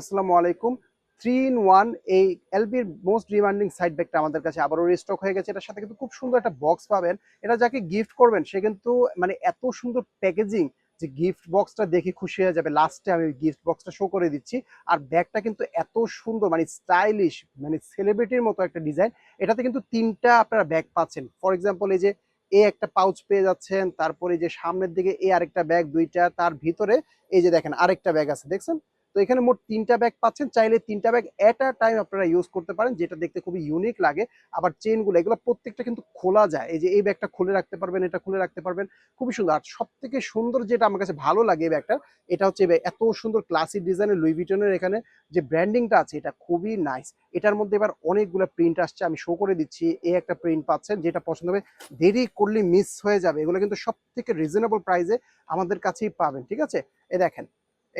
আসসালামু আলাইকুম। Three in one এই এলবির মোস্ট ডিমান্ডিং সাইড ব্যাগটা আমাদের কাছে আবারও রিস্টক হয়ে গেছে। এটার সাথে কিন্তু খুব সুন্দর একটা বক্স পাবেন। এটা যাকে গিফট করবেন, সে কিন্তু মানে এত সুন্দর প্যাকেজিং যে গিফট বক্সটা দেখে খুশি হয়ে যাবে। লাস্টে আমি গিফট বক্সটা শো করে দিচ্ছি। আর ব্যাগটা কিন্তু এত সুন্দর মানে স্টাইলিশ মানে সেলিব্রিটির মতো একটা ডিজাইন এটাতে কিন্তু তিনটা আপনারা ব্যাগ পাচ্ছেন। ফর এক্সাম্পল এই যে এ একটা পাউচ পেয়ে যাচ্ছেন, তারপরে যে সামনের দিকে এ আরেকটা ব্যাগ দুইটা, তার ভিতরে এই যে দেখেন আরেকটা ব্যাগ আছে। দেখছেন? তো এখানে মোট তিনটা ব্যাগ পাচ্ছেন। চাইলে তিনটা ব্যাগ এট আ টাইম আপনারা ইউজ করতে পারেন, যেটা দেখতে খুবই ইউনিক লাগে। আবার চেনগুলো এগুলো প্রত্যেকটা কিন্তু খোলা যায়। এই যে, এই ব্যাগটা খুলে রাখতে পারবেন, এটা খুলে রাখতে পারবেন। খুবই সুন্দর। আর সব থেকে সুন্দর যেটা আমার কাছে ভালো লাগে এই ব্যাগটা এটা হচ্ছে এত সুন্দর ক্লাসিক ডিজাইনের লুই ভিটনের এখানে যে ব্র্যান্ডিংটা আছে, এটা খুবই নাইস এটার মধ্যে এবার অনেকগুলো প্রিন্ট আসছে, আমি শো করে দিচ্ছি। এই একটা প্রিন্ট পাচ্ছেন, যেটা পছন্দ হবে। দেরি করলে মিস হয়ে যাবে। এগুলো কিন্তু সব থেকে রিজনেবল প্রাইসে আমাদের কাছেই পাবেন, ঠিক আছে? এ দেখেন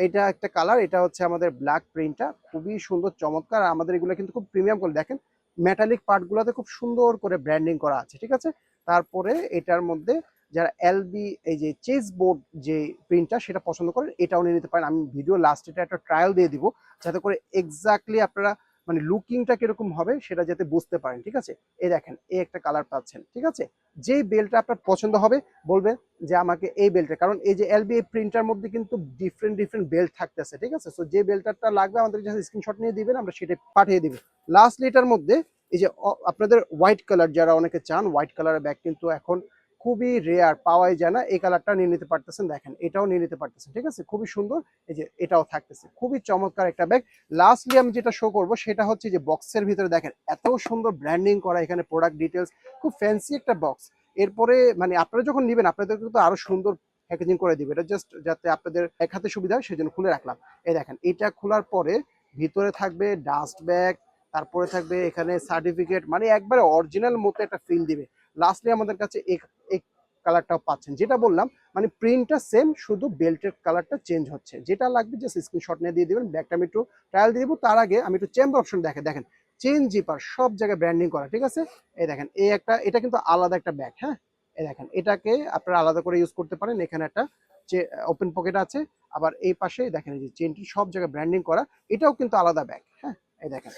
এটা একটা কালার এটা হচ্ছে আমাদের ব্ল্যাক প্রিন্টটা খুবই সুন্দর, চমৎকার। আমাদের এগুলো কিন্তু খুব প্রিমিয়াম করে দেখেন মেটালিক পার্টগুলোতে খুব সুন্দর করে ব্র্যান্ডিং করা আছে, ঠিক আছে? তারপরে এটার মধ্যে যারা এলবি এই যে চেস বোর্ড যে প্রিন্টটা সেটা পছন্দ করেন, এটাও নিয়ে নিতে পারেন। আমি ভিডিও লাস্ট এটা একটা ট্রায়াল দিয়ে দিব, যাতে করে এক্স্যাক্টলি আপনারা মানে লুকিংটা কীরকম হবে সেটা যাতে বুঝতে পারেন, ঠিক আছে? এই দেখেন, এই একটা কালার পাচ্ছেন, ঠিক আছে? যেই বেলটা আপনার পছন্দ হবে বলবেন যে আমাকে এই বেল্টটা কারণ এই যে এলবি প্রিন্টার মধ্যে কিন্তু ডিফারেন্ট ডিফারেন্ট বেল্ট থাকতেছে, ঠিক আছে? সো যে বেল্টারটা লাগবে, আমাদের কাছে স্ক্রিনশট নিয়ে দিবেন, আমরা সেটা পাঠিয়ে দিব। লাস্ট এটার মধ্যে, এই যে আপনাদের হোয়াইট কালার যারা অনেকে চান হোয়াইট কালারের ব্যাগ কিন্তু এখন খুবই রেয়ার পাওয়াই যায় না। এই কালারটা নিয়ে নিতে পারতেছেন, দেখেন, এটাও নিয়ে নিতে পারতেছেন, ঠিক আছে? খুবই সুন্দর, এই যে এটাও থাকতেছে। খুবই চমৎকার একটা ব্যাগ লাস্টলি আমি যেটা শো করব, সেটা হচ্ছে যে বক্সের ভিতরে দেখেন, এত সুন্দর ব্র্যান্ডিং করা এখানে প্রোডাক্ট ডিটেলস খুব ফ্যান্সি একটা বক্স এরপরে মানে আপনারা যখন নেবেন আপনাদের কিন্তু আরও সুন্দর প্যাকেজিং করে দিবে। এটা জাস্ট যাতে আপনাদের এক হাতে সুবিধা হয়, সেজন্য খুলে রাখলাম। এই দেখেন, এটা খোলার পরে ভিতরে থাকবে ডাস্ট ব্যাগ তারপরে থাকবে এখানে সার্টিফিকেট মানে একবারে অরিজিনাল মতো একটা ফিল দিবে। লাস্টলি আমাদের কাছে এক এক কালারটাও পাচ্ছেন। যেটা বললাম মানে প্রিন্টটা সেম শুধু বেল্টের কালারটা চেঞ্জ হচ্ছে। যেটা লাগবে জাস্ট স্ক্রিনশট নিয়ে দিয়ে দিবেন ব্যাগটা আমি একটু ট্রায়াল দিয়ে দেবো। তার আগে আমি একটু চেম্বার অপশন দেখে, দেখেন। চেন জিপার সব জায়গায় ব্র্যান্ডিং করা, ঠিক আছে? এই দেখেন, এই একটা, এটা কিন্তু আলাদা একটা ব্যাগ হ্যাঁ? এই দেখেন, এটাকে আপনারা আলাদা করে ইউজ করতে পারেন। এখানে একটা যে ওপেন পকেট আছে, আবার এই পাশে দেখেন, এই যে চেনটি সব জায়গায় ব্র্যান্ডিং করা, এটাও কিন্তু আলাদা ব্যাগ হ্যাঁ? এই দেখেন,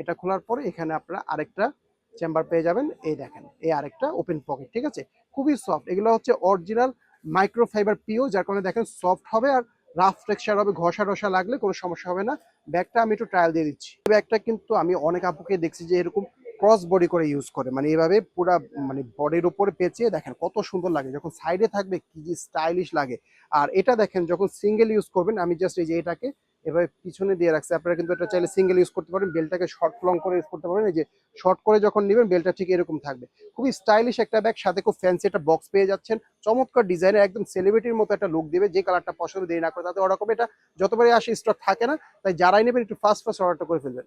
এটা খোলার পরে এখানে আপনারা আরেকটা চেম্বার পেয়ে যাবেন। এই দেখেন, এই আরেকটা ওপেন পকেট ঠিক আছে? খুবই সফট এগুলো হচ্ছে অরিজিনাল মাইক্রোফাইবার পিও যার কারণে দেখেন সফট হবে আর রাফ টেক্সচার হবে, ঘষা টসা লাগলে কোনো সমস্যা হবে না। ব্যাগটা আমি একটু ট্রায়াল দিয়ে দিচ্ছি। ব্যাগটা কিন্তু আমি অনেক আপুকে দেখছি যে এরকম ক্রস বডি করে ইউজ করে। মানে এভাবে পুরা মানে বডির উপরে পেঁচিয়ে দেখেন কত সুন্দর লাগে। যখন সাইডে থাকবে কি যে স্টাইলিশ লাগে। আর এটা দেখেন, যখন সিঙ্গেল ইউজ করবেন, আমি জাস্ট এই যে এটাকে এভাবে পিছনে দিয়ে রাখছে। আপনারা কিন্তু এটা চাইলে সিঙ্গেল ইউজ করতে পারেন। বেলটাকে শর্ট লং করে ইউজ করতে পারেন। এই যে শর্ট করে যখন নেবেন বেলটা ঠিক এরকম থাকবে। খুবই স্টাইলিশ একটা ব্যাগ সাথে খুব ফ্যান্সি একটা বক্স পেয়ে যাচ্ছেন। চমৎকার ডিজাইনের একদম সেলিব্রিটির মতো একটা লুক দেবে। যে কালারটা পছন্দ, দেরি না করে তাতে ওরকম এটা যতবারই আসে স্টক থাকে না। তাই যারাই নেবেন, একটু ফার্স্ট ফার্স্ট অর্ডারটা করে ফেলবেন।